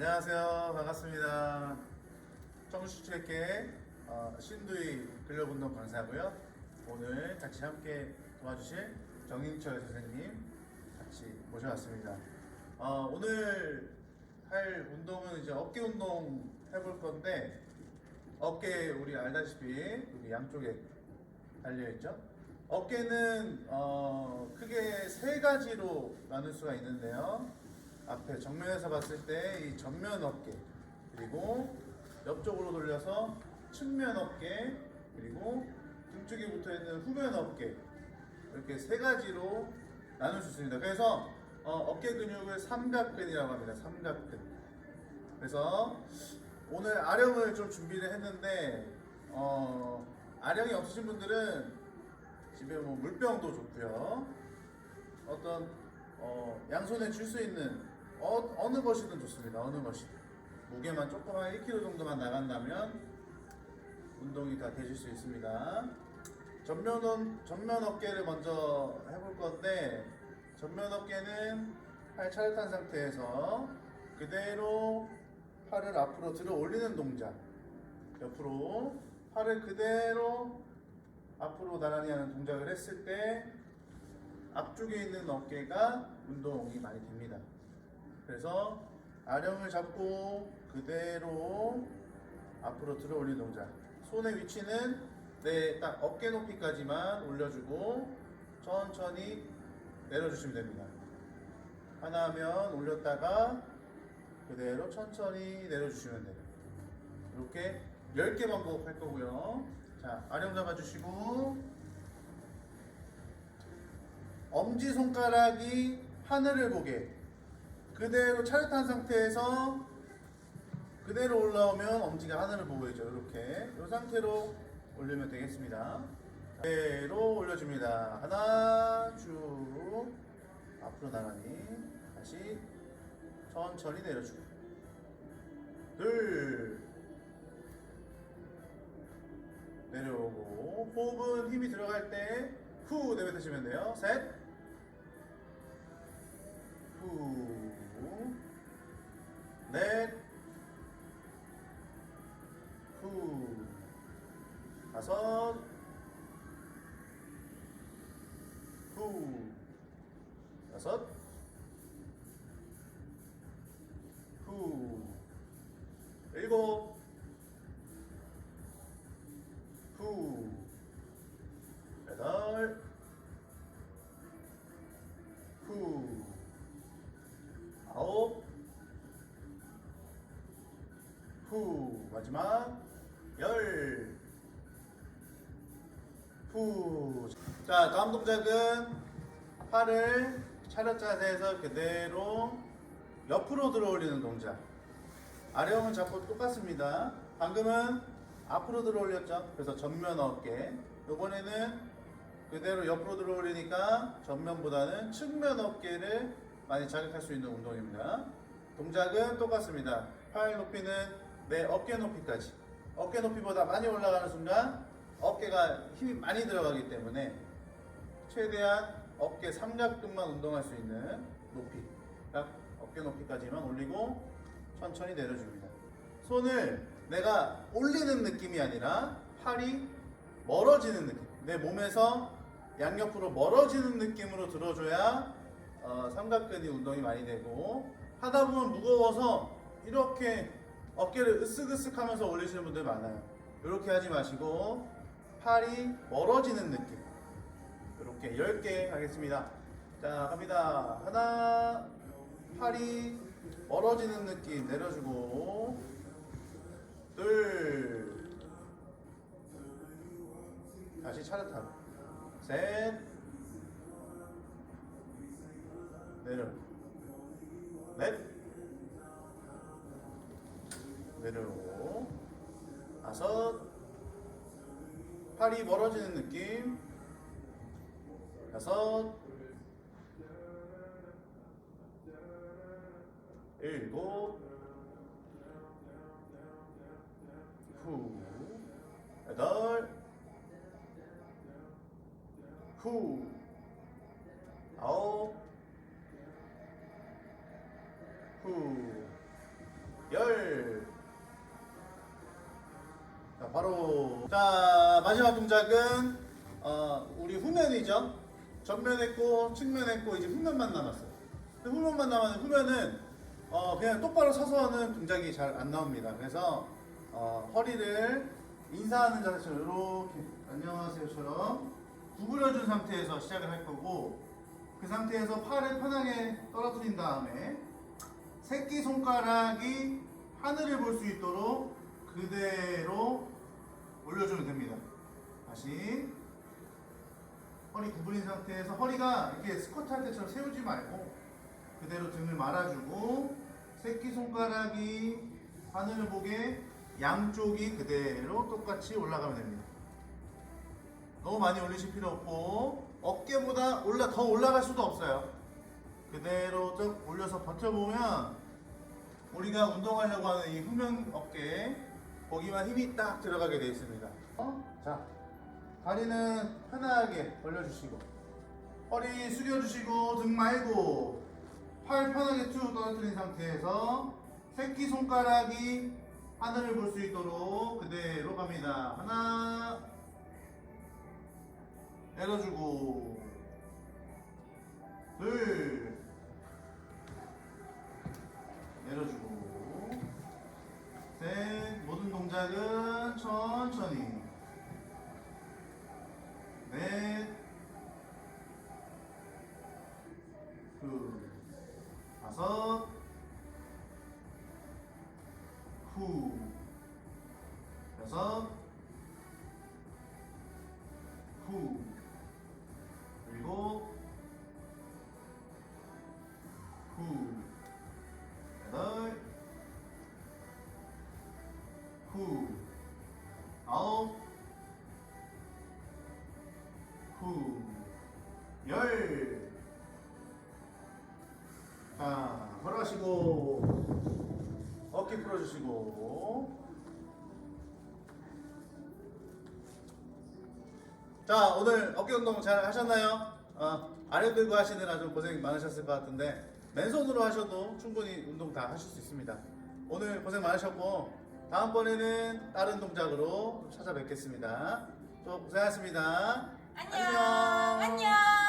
안녕하세요. 반갑습니다. 청주출계 어, 신두이 근력운동 강사고요. 오늘 같이 함께 도와주실 정인철 선생님 같이 모셔왔습니다. 어, 오늘 할 운동은 이제 어깨 운동 해볼 건데 어깨 우리 알다시피 여기 양쪽에 달려 있죠. 어깨는 어, 크게 세 가지로 나눌 수가 있는데요. 앞에 정면에서 봤을 때 이 전면 어깨 그리고 옆쪽으로 돌려서 측면 어깨 그리고 등 쪽에 붙어 있는 후면 어깨 이렇게 세 가지로 나눌 수 있습니다. 그래서 어, 깨 근육을 삼각근이라고 합니다. 삼각근. 그래서 오늘 아령을 좀 준비를 했는데 어, 아령이 없으신 분들은 집에 뭐 물병도 좋고요. 어떤 어, 양손에 줄 수 있는 어, 어느 것이든 좋습니다. 어느 것이든 무게만 조금 한 1kg 정도만 나간다면 운동이 다 되실 수 있습니다. 전면 어- 전면 어깨를 먼저 해볼 건데 전면 어깨는 팔 차렷한 상태에서 그대로 팔을 앞으로 들어 올리는 동작. 옆으로 팔을 그대로 앞으로 나란히 하는 동작을 했을 때 앞쪽에 있는 어깨가 운동이 많이 됩니다. 그래서 아령을 잡고 그대로 앞으로 들어 올리는 동작. 손의 위치는 내 딱 어깨 높이까지만 올려주고 천천히 내려주시면 됩니다. 하나 하면 올렸다가 그대로 천천히 내려주시면 돼요. 이렇게 10개 반복할 거고요. 자, 아령 잡아주시고 엄지손가락이 하늘을 보게 그대로 차렷한 상태에서 그대로 올라오면 엄지가 하늘을 보고 있죠. 이렇게 이 상태로 올리면 되겠습니다. 그대로 올려줍니다. 하나 쭉 앞으로 나가니 다시 천천히 내려주고 둘 내려오고 호흡은 힘이 들어갈 때 후 내뱉으시면 돼요. 셋 후, 넷, 후, 다섯, 후, 여섯, 후, 일곱, 마지막 열 후. 자 다음 동작은 팔을 차렷 자세에서 그대로 옆으로 들어 올리는 동작 아령은 잡고 똑같습니다 방금은 앞으로 들어 올렸죠 그래서 전면 어깨 이번에는 그대로 옆으로 들어 올리니까 전면보다는 측면 어깨를 많이 자극할 수 있는 운동입니다. 동작은 똑같습니다. 팔 높이는 내 어깨 높이까지. 어깨 높이보다 많이 올라가는 순간 어깨가 힘이 많이 들어가기 때문에 최대한 어깨 삼각근만 운동할 수 있는 높이. 딱 어깨 높이까지만 올리고 천천히 내려줍니다. 손을 내가 올리는 느낌이 아니라 팔이 멀어지는 느낌. 내 몸에서 양옆으로 멀어지는 느낌으로 들어줘야 어, 삼각근이 운동이 많이 되고 하다 보면 무거워서 이렇게 어깨를 으쓱으쓱 하면서 올리시는 분들 많아요. 이렇게 하지 마시고 팔이 멀어지는 느낌. 이렇게 10개 하겠습니다. 자, 갑니다. 하나, 팔이 멀어지는 느낌 내려주고, 둘, 다시 차렷하고, 셋, 내려, 다섯, 팔이 멀어지는 느낌, 여섯, 일곱, 후, 여덟, 후, 자 마지막 동작은 어, 우리 후면이죠. 전면 했고 측면 했고 이제 후면만 남았어요. 근데 후면만 남았는데 후면은 어, 그냥 똑바로 서서 하는 동작이 잘 안 나옵니다. 그래서 어, 허리를 인사하는 자세처럼 이렇게 안녕하세요처럼 구부려준 상태에서 시작을 할 거고 그 상태에서 팔을 편하게 떨어뜨린 다음에 새끼 손가락이 하늘을 볼 수 있도록 그대로 올려주면 됩니다. 다시 허리 구부린 상태에서 허리가 이렇게 스쿼트 할 때처럼 세우지 말고 그대로 등을 말아주고 새끼 손가락이 하늘을 보게 양쪽이 그대로 똑같이 올라가면 됩니다. 너무 많이 올리실 필요 없고 어깨보다 올라 더 올라갈 수도 없어요. 그대로 쭉 올려서 버텨보면 우리가 운동하려고 하는 이 후면 어깨 거기만 힘이 딱 들어가게 되어 있습니다. 어? 자, 다리는 편하게 벌려주시고 허리 숙여주시고 등 말고 팔 편하게 쭉 떨어뜨린 상태에서 새끼 손가락이 하늘을 볼 수 있도록 그대로 갑니다. 하나 내려주고 둘 내려주고 후 여섯 후 일곱 후 여덟. 후 아홉. 후 열. 자, 걸어가시고 어깨 풀어주시고. 자, 오늘 어깨 운동 잘 하셨나요? 어, 아래 들고 하시느라 좀 고생 많으셨을 것 같은데 맨손으로 하셔도 충분히 운동 다 하실 수 있습니다. 오늘 고생 많으셨고 다음번에는 다른 동작으로 찾아뵙겠습니다. 또 고생하셨습니다. 안녕. 안녕.